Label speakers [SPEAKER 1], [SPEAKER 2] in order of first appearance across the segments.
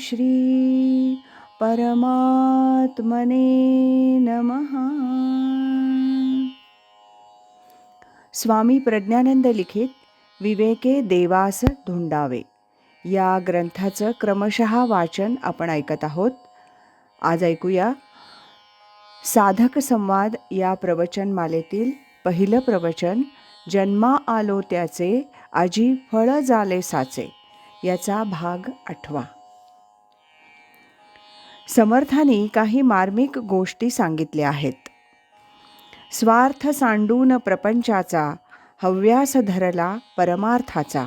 [SPEAKER 1] श्री परमात्मने नमः। स्वामी प्रज्ञानंद लिखित विवेके देवास धुंडावे या ग्रंथाचं क्रमशः वाचन आपण ऐकत आहोत. आज ऐकूया साधक संवाद या प्रवचनमालेतील पहिलं प्रवचन जन्मा आलो त्याचे आजी फळ झाले साचे याचा भाग आठवा. समर्थांनी काही मार्मिक गोष्टी सांगितल्या आहेत. स्वार्थ सांडून प्रपंचाचा हव्यास धरला परमार्थाचा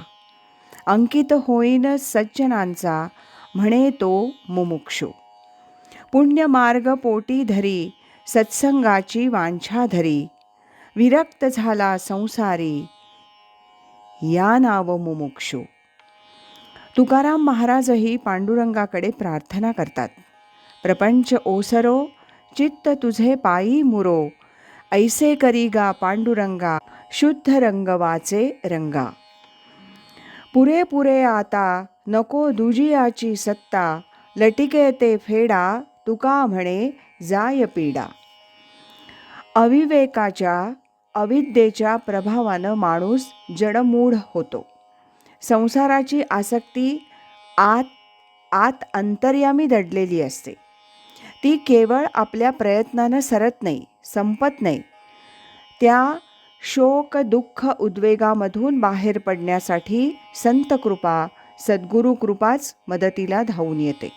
[SPEAKER 1] अंकित होईन सज्जनांचा म्हणे तो मुमुक्षू. पुण्यमार्ग पोटी धरी सत्संगाची वांछा धरी विरक्त झाला संसारी या नाव मुमुक्षू. तुकाराम महाराजही पांडुरंगाकडे प्रार्थना करतात. प्रपंच ओसरो चित्त तुझे पायी मुरो ऐसे करीगा पांडुरंगा शुद्ध रंग वाचे रंगा पुरे पुरे आता नको दुजियाची सत्ता लटिके ते फेडा तुका म्हणे जाय पीडा अविवेकाच्या अविद्येच्या प्रभावानं माणूस जडमूढ होतो संसाराची आसक्ती आत आत अंतर्यामी दडलेली असते ती केवळ आपल्या प्रयत्नानं सरत नाही संपत नाही. त्या शोक दुःख उद्वेगामधून बाहेर पडण्यासाठी संत कृपा सद्गुरू कृपाच मदतीला धावून येते.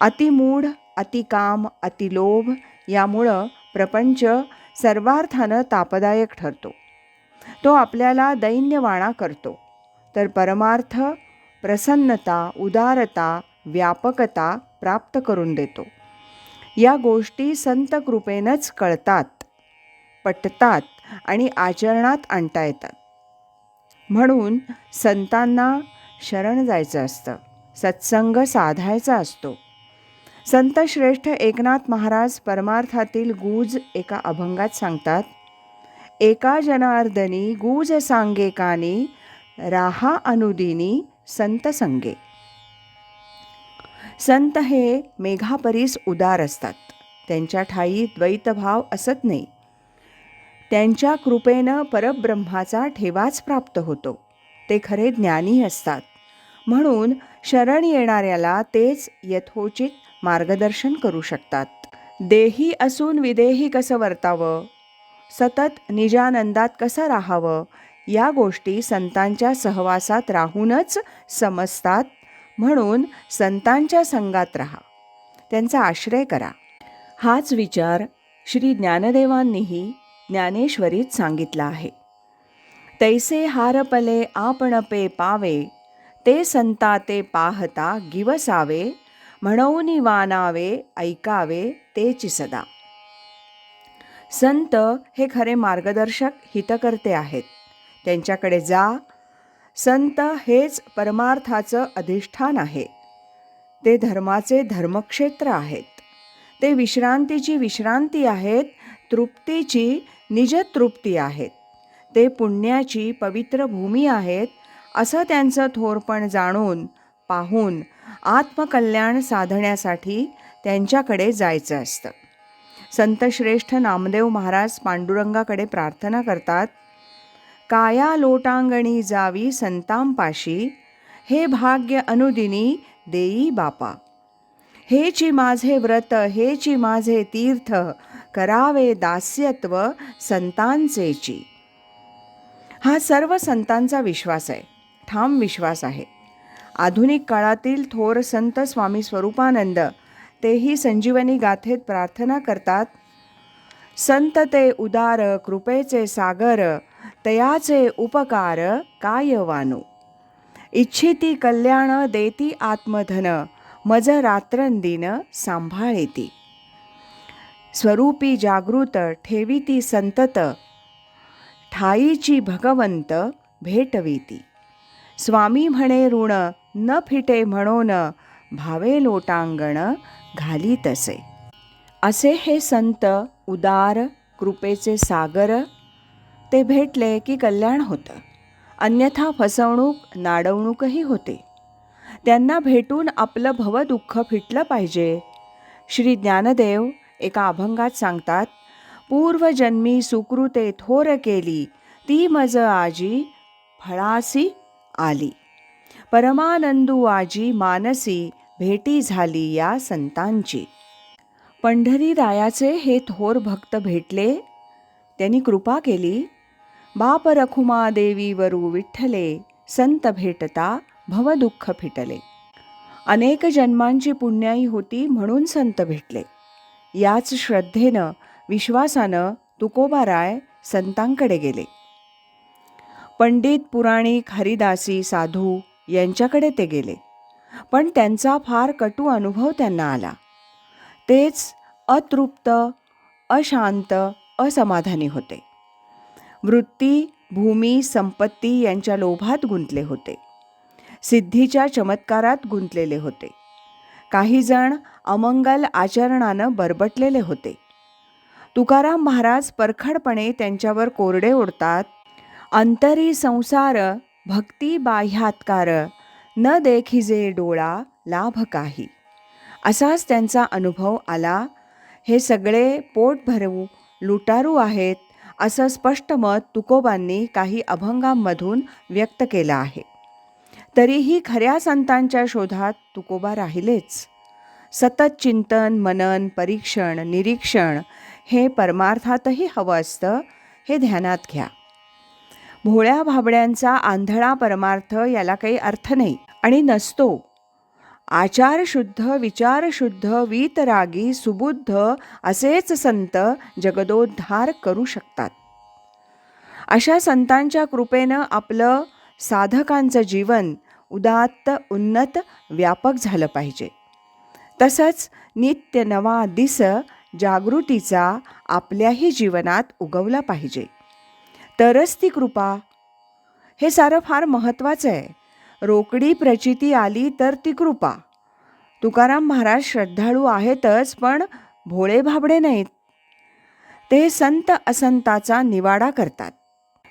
[SPEAKER 1] अतिमूढ अतिकाम अतिलोभ यामुळं प्रपंच सर्वार्थानं तापदायक ठरतो. तो आपल्याला दैन्यवाणा करतो. तर परमार्थ प्रसन्नता उदारता व्यापकता प्राप्त करून देतो. या गोष्टी संत कृपेनंच कळतात पटतात आणि आचरणात आणता येतात. म्हणून संतांना शरण जायचं असतं सत्संग साधायचा असतो. संत श्रेष्ठ एकनाथ महाराज परमार्थातील गूज एका अभंगात सांगतात एका जनार्दनी गूज सांगे कानी राहा अनुदिनी संत संगे. संत हे मेघापरीस उदार असतात. त्यांच्या ठाई द्वैतभाव असत नाही. त्यांच्या कृपेनं परब्रह्माचा ठेवाच प्राप्त होतो. ते खरे ज्ञानी असतात. म्हणून शरण येणाऱ्याला तेच यथोचित मार्गदर्शन करू शकतात. देही असून विदेही कसं वर्तावं? सतत निजानंदात कसं राहावं? या गोष्टी संतांच्या सहवासात राहूनच समजतात म्हणून संतांच्या संगात राहा. त्यांचा आश्रय करा. हाच विचार श्री ज्ञानदेवांनीही ज्ञानेश्वरीत सांगितला आहे. तैसे हारपले आपणपे पावे ते संता ते पाहता गिवसावे म्हणून वानावे ऐकावे तेची सदा. संत हे खरे मार्गदर्शक हितकर्ते आहेत. त्यांच्याकडे जा संत हेच परमार्थाचं अधिष्ठान आहे. ते धर्माचे धर्मक्षेत्र आहेत. ते विश्रांतीची विश्रांती आहेत तृप्तीची निजतृप्ती आहेत. ते पुण्याची पवित्र भूमी आहेत असं त्यांचं थोरपण जाणून पाहून आत्मकल्याण साधण्यासाठी त्यांच्याकडे जायचं असतं. संतश्रेष्ठ नामदेव महाराज पांडुरंगाकडे प्रार्थना करतात काया लोटांगणी जावी संतांपाशी हे भाग्य अनुदिनी देई बापा. हेची माझे व्रत हेची माझे तीर्थ करावे दास्यत्व संतांचेची. हा सर्व संतांचा विश्वास आहे ठाम विश्वास आहे. आधुनिक काळातील थोर संत स्वामी स्वरूपानंद तेही संजीवनी गाथेत प्रार्थना करतात संत ते उदार कृपेचे सागर तयाचे उपकार कायवानु। इच्छिती कल्याण देती आत्मधन मज रात्रंदिन सांभाळेती। स्वरूपी जागृत ठेविती संतत ठाईची भगवंत भेटविती। स्वामी म्हणे ऋण न फिटे म्हणून भावे लोटांगण घाली तसे असे हे संत उदार कृपेचे सागर ते भेटले की कल्याण होतं. अन्यथा फसवणूक नाडवणूकही होते. त्यांना भेटून आपलं भवदुःख फिटलं पाहिजे. श्री ज्ञानदेव एका अभंगात सांगतात पूर्वजन्मी सुकृते थोर केली ती मज आजी फळासी आली. परमानंदू आजी मानसी भेटी झाली या संतांची. पंढरी रायाचे हे थोर भक्त भेटले त्यांनी कृपा केली बाप रखुमा देवी वरू विठ्ठले संत भेटता भवदुःख फिटले अनेक जन्मांची पुण्याई होती म्हणून संत भेटले याच श्रद्धेनं विश्वासानं तुकोबाराय संतांकडे गेले पंडित पुराणिक हरिदासी साधू यांच्याकडे ते गेले पण त्यांचा फार कटू अनुभव त्यांना आला तेच अतृप्त अशांत असमाधानी होते वृत्ती भूमी संपत्ती यांच्या लोभात गुंतले होते. सिद्धीच्या चमत्कारात गुंतलेले होते. काही जण अमंगल आचरणानं बरबटलेले होते. तुकाराम महाराज परखडपणे त्यांच्यावर कोरडे ओढतात अंतरी संसार भक्ती बाह्यात्कार न देखिजे डोळा लाभ काही. असाच त्यांचा अनुभव आला. हे सगळे पोट भरवू लुटारू आहेत असं स्पष्ट मत तुकोबांनी काही अभंगांमधून व्यक्त केलं आहे. तरीही खऱ्या संतांच्या शोधात तुकोबा राहिलेच. सतत चिंतन मनन परीक्षण निरीक्षण हे परमार्थातही हवं असतं हे ध्यानात घ्या. भोळ्या भाबड्यांचा आंधळा परमार्थ याला काही अर्थ नाही आणि नसतो आचारशुद्ध विचारशुद्ध वीतरागी सुबुद्ध असेच संत जगदोद्धार करू शकतात. अशा संतांच्या कृपेनं आपलं साधकांचं जीवन उदात्त उन्नत व्यापक झालं पाहिजे. तसंच नित्य नवा दिस जागृतीचा आपल्याही जीवनात उगवला पाहिजे. तरच ती कृपा. हे सारं फार महत्त्वाचं आहे. रोकडी प्रचिती आली तर ती कृपा. तुकाराम महाराज श्रद्धाळू आहेतच पण भोळे भाबडे नाहीत. ते संत असंताचा निवाडा करतात.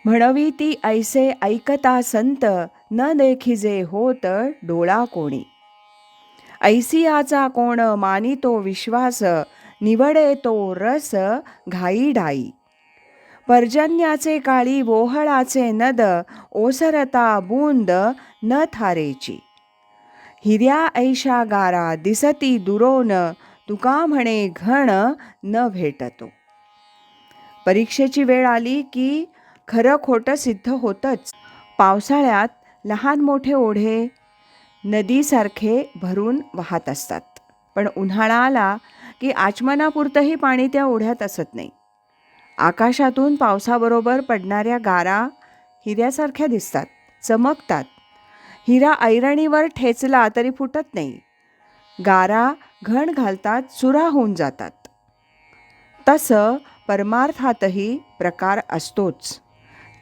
[SPEAKER 1] म्हणवी ती ऐसे ऐकता संत न देखिजे होत डोळा कोणी. ऐसियाचा कोण मानितो विश्वास निवडे तो रस घाई डाई पर्जन्याचे काळी वोहळाचे नद ओसरता बूंद न थारेची. हिर्या ऐशा गारा दिसती दुरोन तुका म्हणे घण न भेटतो. परीक्षेची वेळ आली की खरं खोटं सिद्ध होतंच. पावसाळ्यात लहान मोठे ओढे नदीसारखे भरून वाहत असतात. पण उन्हाळा आला की आचमनापुरतंही पाणी त्या ओढ्यात असत नाही. आकाशातून पावसाबरोबर पडणाऱ्या गारा हिऱ्यासारख्या दिसतात चमकतात. हिरा ऐरणीवर ठेचला तरी फुटत नाही. गारा घण घालतात चुरा होऊन जातात. तसं परमार्थातही प्रकार असतोच.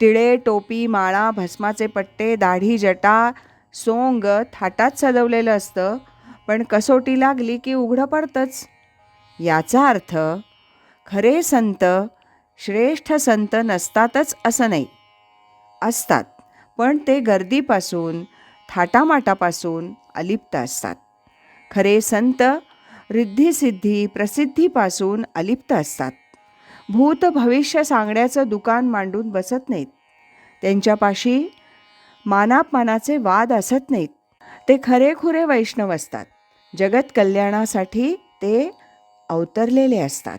[SPEAKER 1] तिळे टोपी माळा भस्माचे पट्टे दाढी जटा सोंग थाटात सजवलेलं असतं पण कसोटी लागली की उघडं पडतंच. याचा अर्थ खरे संत श्रेष्ठ संत नसतातच असं नाही. असतात पण ते गर्दीपासून थाटामाटापासून अलिप्त असतात. खरे संत रिद्धिसिद्धी प्रसिद्धीपासून अलिप्त असतात. भूत भविष्य सांगण्याचं दुकान मांडून बसत नाहीत. त्यांच्यापाशी मानापमानाचे वाद असत नाहीत. ते खरेखुरे वैष्णव असतात. जगत कल्याणासाठी ते अवतरलेले असतात.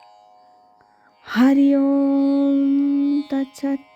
[SPEAKER 1] हरि ओम तत्सत